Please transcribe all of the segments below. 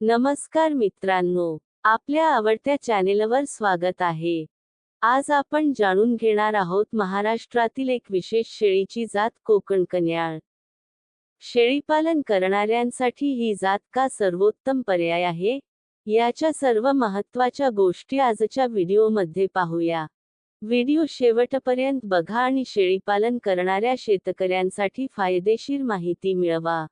नमस्कार मित्रांनो आपल्या आवडत्या चॅनेलवर स्वागत आहे. आज आपण जाणून घेणार आहोत महाराष्ट्रातील एक विशेष शेळीची जात कोकण कन्याळ. शेळीपालन करणाऱ्यांसाठी ही जात का सर्वोत्तम पर्याय आहे? याच्या सर्व महत्त्वाच्या गोष्टी आजच्या व्हिडिओमध्ये पाहूया. व्हिडिओ शेवटपर्यंत बघा आणि शेळीपालन करणाऱ्या शेतकऱ्यांसाठी फायदेशीर माहिती मिळवा.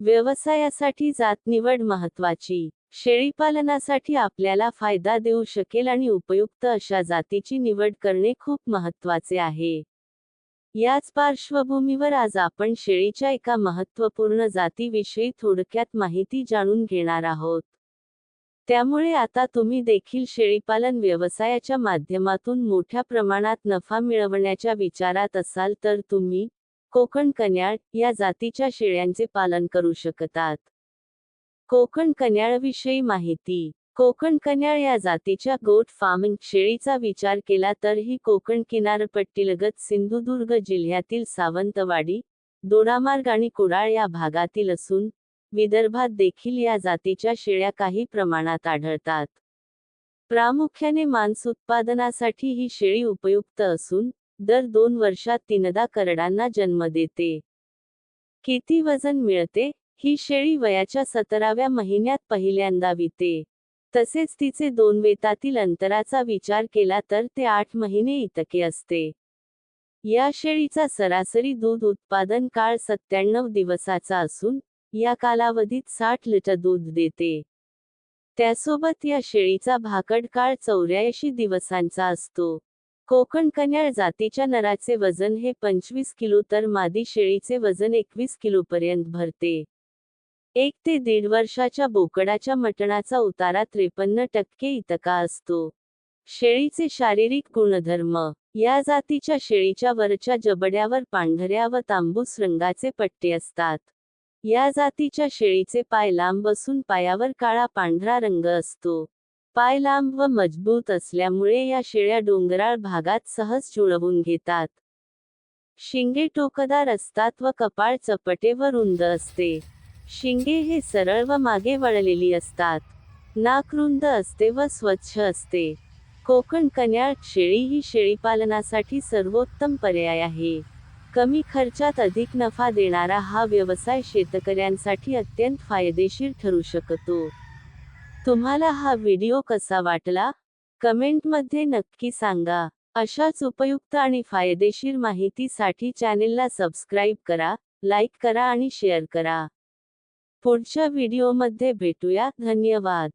व्यवसायासाठी जात निवड महत्वाची शेळीपालनासाठी आपल्याला फायदा देऊ शकेल आणि उपयुक्त अशा जातीची निवड करणे खूप महत्त्वाचे आहे. याच पार्श्वभूमीवर आज आपण शेळीच्या एका महत्त्वपूर्ण जातीविषयी थोडक्यात माहिती जाणून घेणार आहोत. त्यामुळे आता तुम्ही देखील शेळीपालन व्यवसायाच्या माध्यमातून मोठ्या प्रमाणात नफा मिळवण्याच्या विचारात असाल तर तुम्ही कोकण कन्याळ या जातीच्या शेळ्यांचे पालन करू शकतात. कोकण कन्याळविषयी माहिती. कोकण कन्याळ या जातीच्या गोट फार्मिंग शेळीचा विचार केला तर ही कोकण किनारपट्टीलगत सिंधुदुर्ग जिल्ह्यातील सावंतवाडी दोडामार्ग आणि कुडाळ या भागातील असून विदर्भात देखील या जातीच्या शेळ्या काही प्रमाणात आढळतात. प्रामुख्याने मांस उत्पादनासाठी ही शेळी उपयुक्त असून दर दोन वर्षात तीनदा करडांना जन्म देते. किती वजन मिळते? ही शेळी वयाच्या सतराव्या महिन्यात पहिल्यांदा विते. तसेच तिचे दोन वेतातील अंतराचा विचार केला तर ते आठ महिने इतके असते. या शेळीचा सरासरी दूध उत्पादन काळ सत्त्याण्णव दिवसाचा असून या कालावधीत साठ लिटर दूध देते. त्यासोबत या शेळीचा भाकड काळ चौऱ्याऐंशी दिवसांचा असतो. कोकण कन्याळ जातीच्या नराचे वजन हे पंचवीस किलो तर मादी शेळीचे वजन एकवीस किलोपर्यंत भरते. एक ते दीड वर्षाच्या बोकडाच्या मटणाचा उतारा त्रेपन्न टक्के इतका असतो. शेळीचे शारीरिक गुणधर्म. या जातीच्या शेळीच्या वरच्या जबड्यावर पांढऱ्या व तांबूस रंगाचे पट्टे असतात. या जातीच्या शेळीचे पाय लांब असून पायावर काळा पांढरा रंग असतो. पाय लांब व मजबूत असल्यामुळे या शेळ्या डोंगराळ भागात सहज जुळवून घेतात. शिंगे टोकदार असतात व कपाळ चपटे व रुंद असते. शिंगे हे सरळ व मागे वळलेली असतात. नाक रुंद असते व स्वच्छ असते. कोकण कन्याळ शेळी ही शेळीपालनासाठी सर्वोत्तम पर्याय आहे. कमी खर्चात अधिक नफा देणारा हा व्यवसाय शेतकऱ्यांसाठी अत्यंत फायदेशीर ठरू शकतो. तुम्हाला हा व्हिडिओ कसा वाटला? कमेंटमध्ये नक्की सांगा. अशाच उपयुक्त आणि फायदेशीर माहितीसाठी चॅनेलला सबस्क्राईब करा, लाईक करा आणि शेअर करा. पुढच्या व्हिडिओमध्ये भेटूया. धन्यवाद.